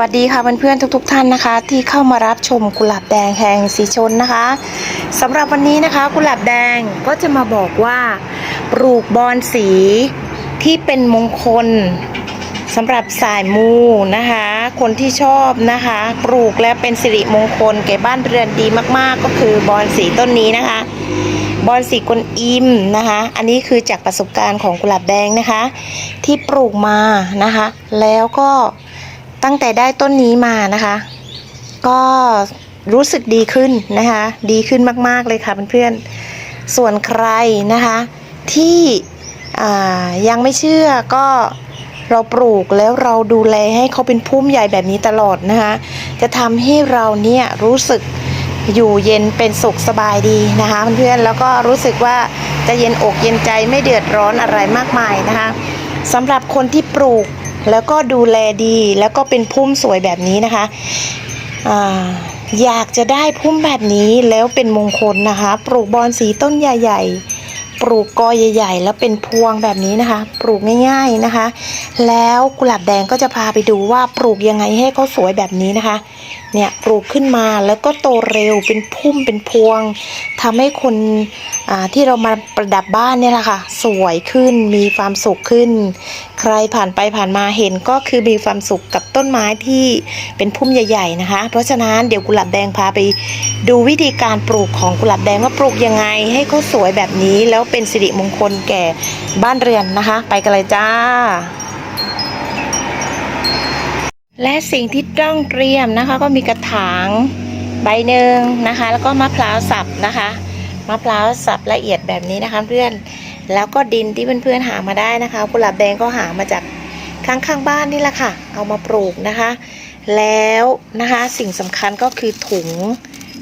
วัสดีค่ะเพื่อนๆทุก ๆ ท่านนะคะ ที่เข้ามารับชมกุหลาบแดงแห่งสีชนนะคะสำหรับวันนี้นะคะ กุหลาบแดงก็จะมาบอกว่าปลูกบอนสีที่เป็นมงคลสำหรับสายมูนะคะ คนที่ชอบนะคะ ปลูกและเป็นสิริมงคลแก่บ้านเรือนดีมากๆ ก็คือบอนสีต้นนี้นะคะบอนสีกวนอิมนะคะ อันนี้คือจากประสบการณ์ของกุหลาบแดงนะคะ ที่ปลูกมานะคะ แล้วก็ ตั้งแต่ได้ต้นนี้มานะคะ ก็รู้สึกดีขึ้นนะคะ ดีขึ้นมาก ๆ เลยค่ะเพื่อนๆ ส่วนใครนะคะ ที่ยังไม่เชื่อก็เราปลูกแล้วเราดูแลให้เขาเป็นพุ่มใหญ่แบบนี้ตลอดนะคะ จะทำให้เราเนี่ยรู้สึกอยู่เย็นเป็นสุขสบายดีนะคะเพื่อนๆแล้วก็รู้สึกว่าจะเย็นอกเย็นใจไม่เดือดร้อนอะไรมากมายนะคะสำหรับคนที่ปลูก แล้วก็ดูแลดีแล้วก็เป็นพุ่มสวยแบบนี้นะคะอยากจะได้พุ่มแบบนี้แล้วเป็นมงคลนะคะ ปลูกบอนสีต้นใหญ่ ๆ ปลูกกอใหญ่ ๆ แล้วเป็นพวงแบบนี้นะคะ ปลูกง่ายๆนะคะ แล้วกุหลาบแดงก็จะพาไปดูว่าปลูกยังไงให้เขาสวยแบบนี้นะคะ เนี่ยปลูกขึ้นมาแล้วก็โตเร็วเป็นพุ่มเป็นพวงทำให้คน ที่เรามาประดับบ้านเนี่ยแหละค่ะ สวยขึ้นมีความสุขขึ้น ใครผ่านไปผ่านมาเห็นก็คือมีความสุขกับต้นไม้ที่เป็นพุ่มใหญ่ ๆนะคะ เพราะฉะนั้นเดี๋ยวกุหลาบแดงพาไปดูวิธีการปลูกของกุหลาบแดงว่าปลูกยังไง ให้เขาสวยแบบนี้แล้วเป็นสิริมงคลแก่บ้านเรือนนะคะ ไปกันเลยจ้าและสิ่งที่ต้องเตรียมนะคะก็มีกระถางใบหนึ่งนะคะ แล้วก็มะพร้าวสับนะคะ มะพร้าวสับละเอียดแบบนี้นะคะเพื่อน แล้วก็ดินที่เพื่อนๆหามาได้นะคะกุหลาบแดงก็หามาจากข้างข้างๆบ้านนี่แหละค่ะ เอามาปลูกนะคะ แล้วนะคะสิ่งสำคัญก็คือถุง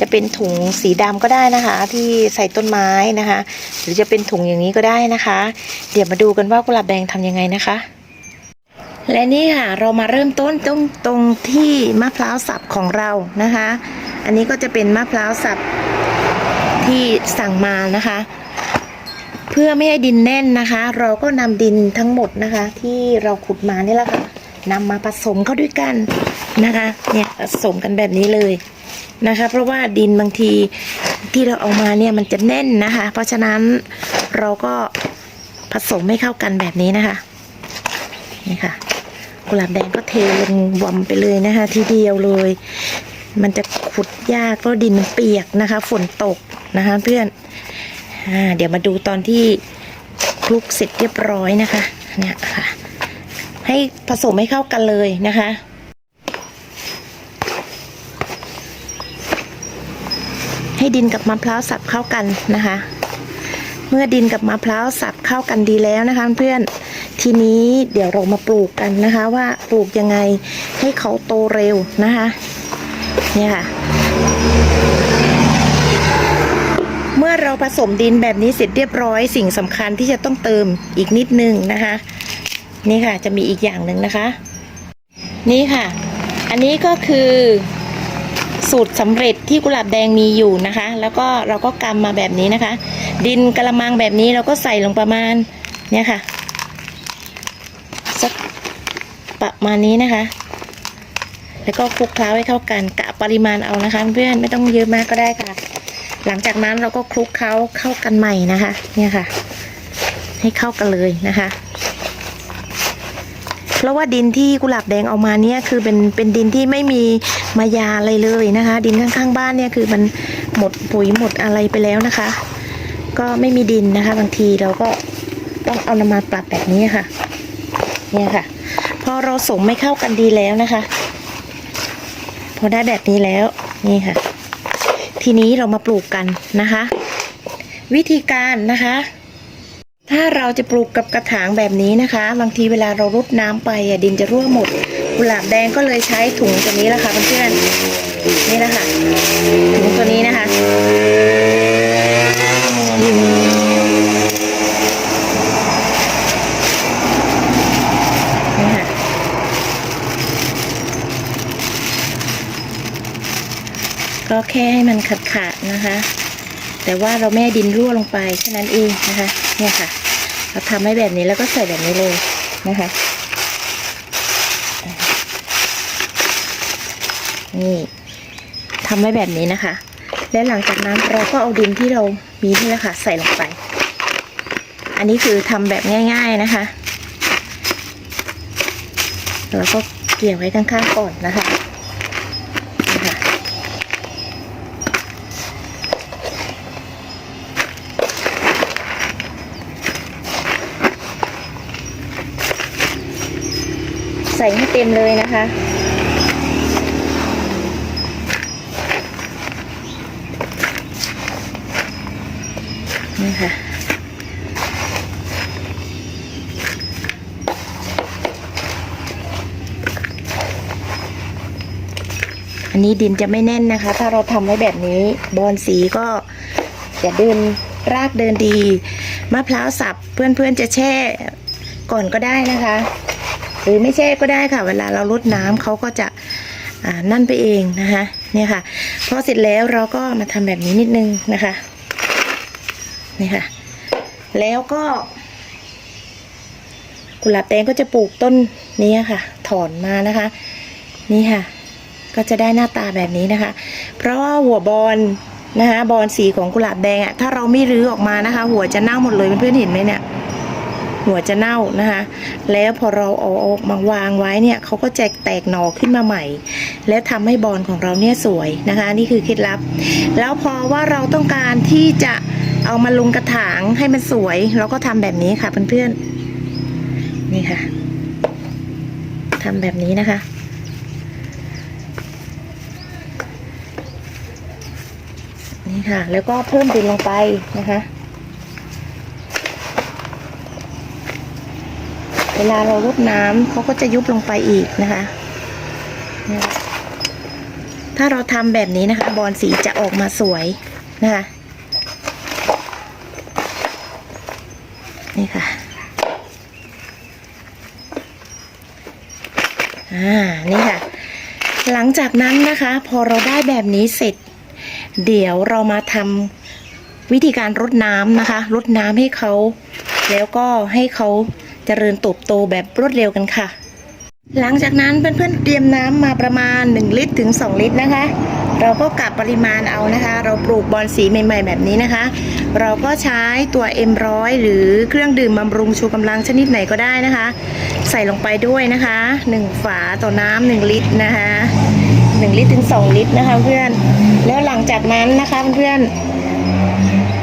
จะเป็นถุงสีดำก็ได้นะคะ ที่ใส่ต้นไม้นะคะ หรือจะเป็นถุงอย่างนี้ก็ได้นะคะ เดี๋ยวมาดูกันว่ากุหลาบแดงทำยังไงนะคะและนี่ค่ะเรามาเริ่มต้นตรงตรงที่มะพร้าวสับของเรานะคะ อันนี้ก็จะเป็นมะพร้าวสับ ที่สั่งมานะคะ เพื่อไม่ให้ดินแน่นนะคะ เราก็นำดินทั้งหมดนะคะ ที่เราขุดมานี่แหละค่ะนำมาผสมเข้าด้วยกันนะคะเนี่ยผสมกันแบบนี้เลยนะคะ เพราะว่าดินบางทีที่เราเอามาเนี่ยมันจะแน่นนะคะ เพราะฉะนั้นเราก็ผสมให้เข้ากันแบบนี้นะคะนี่ค่ะกุหลาบแดงก็เทลงวอมไปเลยนะคะ ทีเดียวเลย มันจะขุดยากเพราะดินมันเปียกนะคะ ฝนตก นะคะเพื่อนอเดี๋ยวมาดูตอนที่คลุกเสร็จเรียบร้อยนะคะ เนี่ยค่ะ ให้ผสมให้เข้ากันเลยนะคะให้ดินกับมะพร้าวสับเข้ากันนะคะ เมื่อดินกับมะพร้าวสับเข้ากันดีแล้วนะคะ เพื่อน ทีนี้เดี๋ยวเรามาปลูกกันนะคะว่าปลูกยังไงให้เขาโตเร็วนะคะ เนี่ยค่ะ มื่อเราผสมดินแบบนี้เสร็จเรียบร้อยสิ่งสำคัญที่จะต้องเติมอีกนิดนึงนะคะ นี่ค่ะจะมีอีกอย่างหนึ่งนะคะ นี่ค่ะ อันนี้ก็คือสูตรสำเร็จที่กุหลาบแดงมีอยู่นะคะ แล้วก็เราก็กำมาแบบนี้นะคะ ดินกระมังแบบนี้เราก็ใส่ลงประมาณเนี่ยค่ะสักประมาณนี้นะคะ แล้วก็คลุกเคล้าให้เข้ากันกะปริมาณเอานะคะเพื่อนไม่ต้องเยอะมากก็ได้ค่ะ หลังจากนั้นเราก็คลุกเคล้าเข้ากันใหม่นะคะ เนี่ยค่ะ ให้เข้ากันเลยนะคะ เพราะว่าดินที่กุหลาบแดงเอามาเนี่ยคือเป็นเป็นดินที่ไม่มีมายาอะไรเลยนะคะ ดินข้างๆบ้านเนี่ยคือมันหมดปุ๋ยหมดอะไรไปแล้วนะคะ ก็ไม่มีดินนะคะ บางทีเราก็ต้องเอานำมาปรับแบบนี้ค่ะ เนี่ยค่ะ พอเราสมไม่เข้ากันดีแล้วนะคะ พอได้แบบนี้แล้วนี่ค่ะ ทีนี้เรามาปลูกกันนะคะ วิธีการนะคะ ถ้าเราจะปลูกกับกระถางแบบนี้นะคะ บางทีเวลาเรารดน้ำไปอะดินจะรั่วหมดกุหลาบแดงก็เลยใช้ถุงตัวนี้แหละค่ะเพื่อนๆนี่นะคะถุงตัวนี้นะคะ ก็แค่ให้มันขาดๆนะคะ แต่ว่าเราไม่ให้ดินรั่วลงไปแค่นั้นเองนะคะ เนี่ยค่ะ เราทำให้แบบนี้แล้วก็ใส่แบบนี้เลยนะคะ นี่ทำไว้แบบนี้นะคะ และหลังจากนั้นเราก็เอาดินที่เรามีนี่แหละค่ะ ใส่ลงไป อันนี้คือทำแบบง่าย ๆนะคะเราก็เกี่ยวไว้ข้างๆก่อนนะคะ ใส่ให้เต็มเลยนะคะ นี่ค่ะ อันนี้ดินจะไม่แน่นนะคะ ถ้าเราทำไว้แบบนี้บอนสีก็จะเดินรากเดินดี มะพร้าวสับเพื่อนๆจะแช่ก่อนก็ได้นะคะ หรือไม่แช่ก็ได้ค่ะ เวลาเราลดน้ำเขาก็จะนั่นไปเองนะคะเนี่ยค่ะพอเสร็จแล้วเราก็มาทำแบบนี้นิดนึงนะคะนี่ค่ะ แล้วก็กุหลาบแดงก็จะปลูกต้นนี้ค่ะ ถอนมานะคะ นี่ค่ะ ก็จะได้หน้าตาแบบนี้นะคะ เพราะว่าหัวบอลนะคะ บอลสีของกุหลาบแดงอะถ้าเราไม่รื้อออกมานะคะ หัวจะเน่าหมดเลยเพื่อนๆเห็นไหมเนี่ย หัวจะเน่านะคะ แล้วพอเราเอาออกมาวางไว้เนี่ยเขาก็จะแตกหน่อขึ้นมาใหม่ แล้วทำให้บอลของเราเนี่ยสวยนะคะ นี่คือเคล็ดลับ แล้วพอว่าเราต้องการที่จะเอามาลงกระถางให้มันสวย เราก็ทำแบบนี้ค่ะเพื่อนๆนี่ค่ะทำแบบนี้นะคะนี่ค่ะ แล้วก็เพิ่มดินลงไปนะคะ เวลาเรารดน้ำเขาก็จะยุบลงไปอีกนะคะ ถ้าเราทำแบบนี้นะคะ บอลสีจะออกมาสวยนะคะนี่ค่ะอ่านี่ค่ะ หลังจากนั้นนะคะ พอเราได้แบบนี้เสร็จ เดี๋ยวเรามาทำวิธีการรดน้ำนะคะรดน้ำให้เขา แล้วก็ให้เขา เจริญเติบโตแบบรวดเร็วกันค่ะ หลังจากนั้นเพื่อนๆเตรียมน้ำมาประมาณ 1 ลิตรถึง 2 ลิตรนะคะ เราก็กะปริมาณเอานะคะ เราปลูกบอนสีใหม่ ๆ แบบนี้นะคะ เราก็ใช้ตัว M100 หรือเครื่องดื่มบำรุงชูกำลังชนิดไหนก็ได้นะคะ ใส่ลงไปด้วยนะคะ 1 ฝาต่อน้ำ1ลิตรนะคะ1ลิตรถึง 2 ลิตรนะคะเพื่อน แล้วหลังจากนั้นนะคะเพื่อน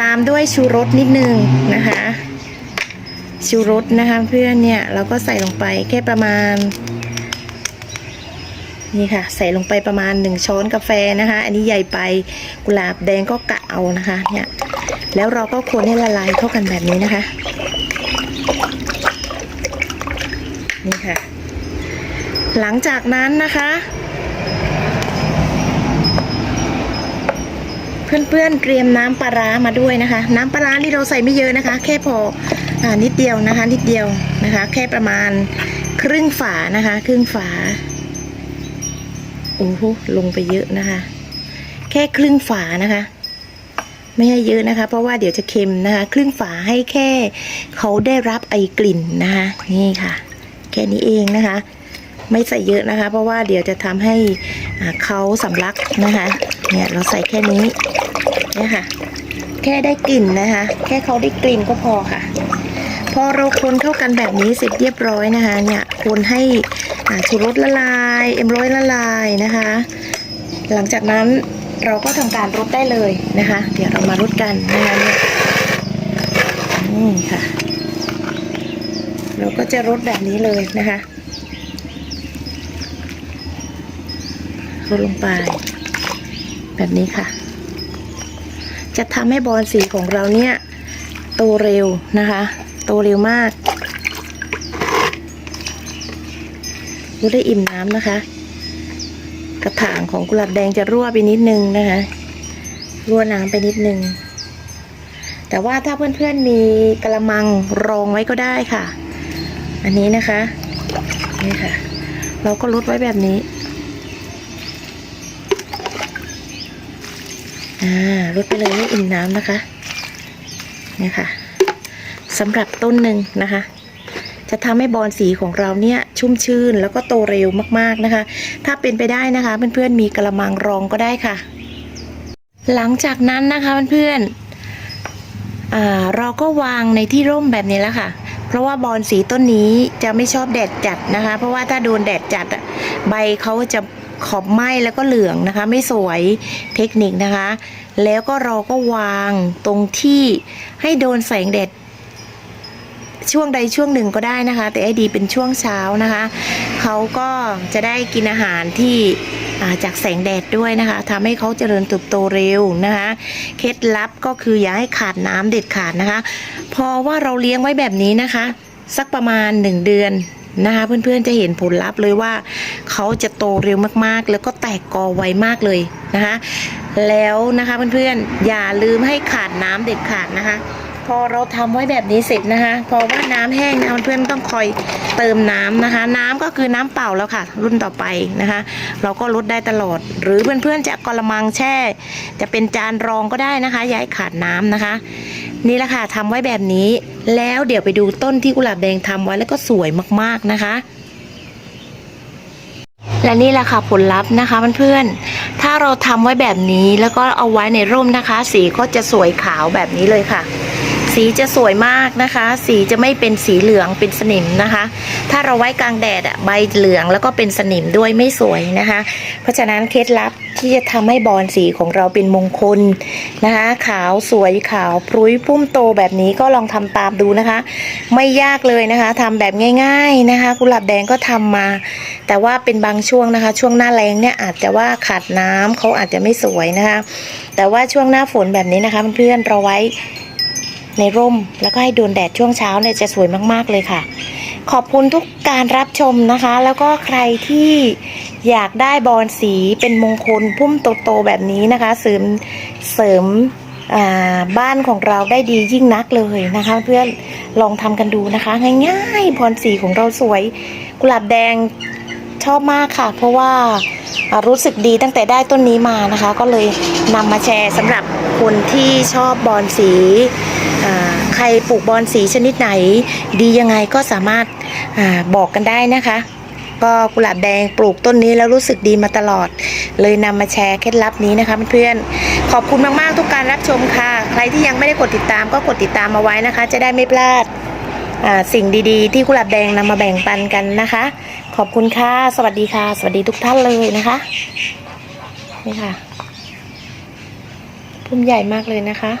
ตามด้วยชูรสนิดนึงนะคะ ชูรสนะคะเพื่อนเนี่ยเราก็ใส่ลงไปแค่ประมาณ นี่ค่ะ ใส่ลงไปประมาณ 1 ช้อนกาแฟนะคะ อันนี้ใหญ่ไปกุหลาบแดงก็กะเอานะคะเนี่ยแล้วเราก็คนให้ละลายเข้ากันแบบนี้นะคะ นี่ค่ะ หลังจากนั้นนะคะเพื่อนๆเตรียมน้ำปลาร้ามาด้วยนะคะ น้ำปลาร้านี่เราใส่ไม่เยอะนะคะ แค่พอ นิดเดียวนะคะ นิดเดียวนะคะ แค่ประมาณครึ่งฝานะคะ ครึ่งฝาโอ้โหลงไปเยอะนะคะ แค่ครึ่งฝานะคะ ไม่ให้เยอะนะคะ เพราะว่าเดี๋ยวจะเค็มนะคะ ครึ่งฝาให้แค่เขาได้รับไอกลิ่นนะคะ นี่ค่ะ แค่นี้เองนะคะ ไม่ใส่เยอะนะคะ เพราะว่าเดี๋ยวจะทำให้เขาสำลักนะคะ เนี่ยเราใส่แค่นี้เนี่ยค่ะ แค่ได้กลิ่นนะคะ แค่เขาได้กลิ่นก็พอค่ะ พอเราคนเข้ากันแบบนี้เสร็จเรียบร้อยนะคะ เนี่ยคนให้ชูรสละลาย เอ็มร้อยละลายนะคะ หลังจากนั้นเราก็ทำการรดได้เลยนะคะ เดี๋ยวเรามารดกันนะคะเนี่ยนี่ค่ะ เราก็จะรดแบบนี้เลยนะคะรดลงไป แบบนี้ค่ะ จะทำให้บอลสีของเราเนี่ยโตเร็วนะคะ โตเร็วมากรู้ได้อิ่มน้ำนะคะ กระถางของกุหลาบแดงจะรั่วไปนิดนึงนะคะ รั่วน้ำไปนิดนึง แต่ว่าถ้าเพื่อนๆมีกระมังรองไว้ก็ได้ค่ะ อันนี้นะคะ นี่ค่ะ เราก็ลดไว้แบบนี้ อ่าลดไปเลยไม่อิ่มน้ำนะคะเนี่ยค่ะสำหรับต้นหนึ่งนะคะ จะทำให้บอลสีของเราเนี่ยชุ่มชื่นแล้วก็โตเร็วมากๆนะคะ ถ้าเป็นไปได้นะคะ เพื่อนๆมีกระมังรองก็ได้ค่ะ หลังจากนั้นนะคะเพื่อนๆเราก็วางในที่ร่มแบบนี้แล้วค่ะเพราะว่าบอลสีต้นนี้จะไม่ชอบแดดจัดนะคะ เพราะว่าถ้าโดนแดดจัดอะใบเขาจะ ขอบไหม้แล้วก็เหลืองนะคะ ไม่สวยเทคนิคนะคะ แล้วก็เราก็วางตรงที่ให้โดนแสงแดดช่วงใดช่วงหนึ่งก็ได้นะคะ แต่ให้ดีเป็นช่วงเช้านะคะเขาก็จะได้กินอาหารที่าจากแสงแดดด้วยนะคะทำให้เขาเจริญเติบโตเร็วนะคะเคล็ดลับก็คืออย่าให้ขาดน้ำเด็ดขาดนะคะเพราะว่าเราเลี้ยงไว้แบบนี้นะคะ สักประมาณ 1 เดือน นะคะเพื่อนๆจะเห็นผลลัพธ์เลยว่าเขาจะโตเร็วมากๆ แล้วก็แตกกอไวมากเลยนะคะแล้วนะคะเพื่อนๆอย่าลืมให้ขาดน้ำเด็ดขาดนะคะ พอเราทำไว้แบบนี้เสร็จนะคะพอว่าน้ำแห้งนะเพื่อนๆต้องคอยเติมน้ำนะคะ น้ำก็คือน้ำเปล่าแล้วค่ะ รุ่นต่อไปนะคะ เราก็ลดได้ตลอด หรือเพื่อนๆจะกระมังแช่ จะเป็นจานรองก็ได้นะคะ อย่าให้ขาดน้ำนะคะ นี่แหละค่ะทำไว้แบบนี้ แล้วเดี๋ยวไปดูต้นที่กุหลาบแดงทำไว้แล้วก็สวยมากๆนะคะ และนี่แหละค่ะผลลัพธ์นะคะเพื่อนๆถ้าเราทำไว้แบบนี้แล้วก็เอาไว้ในร่มนะคะ สีก็จะสวยขาวแบบนี้เลยค่ะ สีจะสวยมากนะคะ สีจะไม่เป็นสีเหลืองเป็นสนิมนะคะ ถ้าเราไว้กลางแดดอะใบเหลืองแล้วก็เป็นสนิมด้วยไม่สวยนะคะ เพราะฉะนั้นเคล็ดลับ ที่จะทำให้บอลสีของเราเป็นมงคลนะคะ ขาวสวยขาวพรุ้ยพุ่มโตแบบนี้ก็ลองทำตามดูนะคะ ไม่ยากเลยนะคะทำแบบง่าย ๆนะคะ กุหลาบแดงก็ทำมา แต่ว่าเป็นบางช่วงนะคะ ช่วงหน้าแรงเนี่ยอาจจะว่าขาดน้ำเขาอาจจะไม่สวยนะคะ แต่ว่าช่วงหน้าฝนแบบนี้นะคะเพื่อนๆเราไว้ในร่มแล้วก็ให้โดนแดดช่วงเช้าเนี่ยจะสวยมากๆเลยค่ะ ขอบคุณทุกการรับชมนะคะ แล้วก็ใครที่อยากได้บอลสีเป็นมงคลพุ่มโตๆแบบนี้นะคะ เสริมเสริมบ้านของเราได้ดียิ่งนักเลยนะคะ เพื่อนลองทำกันดูนะคะ ง่ายๆบอลสีของเราสวย กุหลาบแดงชอบมากค่ะ เพราะว่ารู้สึกดีตั้งแต่ได้ต้นนี้มานะคะ ก็เลยนำมาแชร์สำหรับคนที่ชอบบอลสีอ่า รปลูกบอลสีชนิดไหน ดียังไงก็สามารถอาบอกกันได้นะคะ ก็กุหลาบแดงปลูกต้นนี้แล้วรู้สึกดีมาตลอด เลยนำมาแชร์เคล็ดลับนี้นะคะเพื่อนๆขอบคุณมากๆทุกการรับชมค่ะ ใครที่ยังไม่ได้กดติดตามก็กดติดตามมาไว้นะคะ จะได้ไม่พลาดสิ่งดีๆ ที่กุหลาบแดงนำมาแบ่งปันกันนะคะ ขอบคุณค่ะ สวัสดีค่ะ สวัสดีทุกท่านเลยนะคะ นี่ค่ะ พุ่มใหญ่มากเลยนะคะ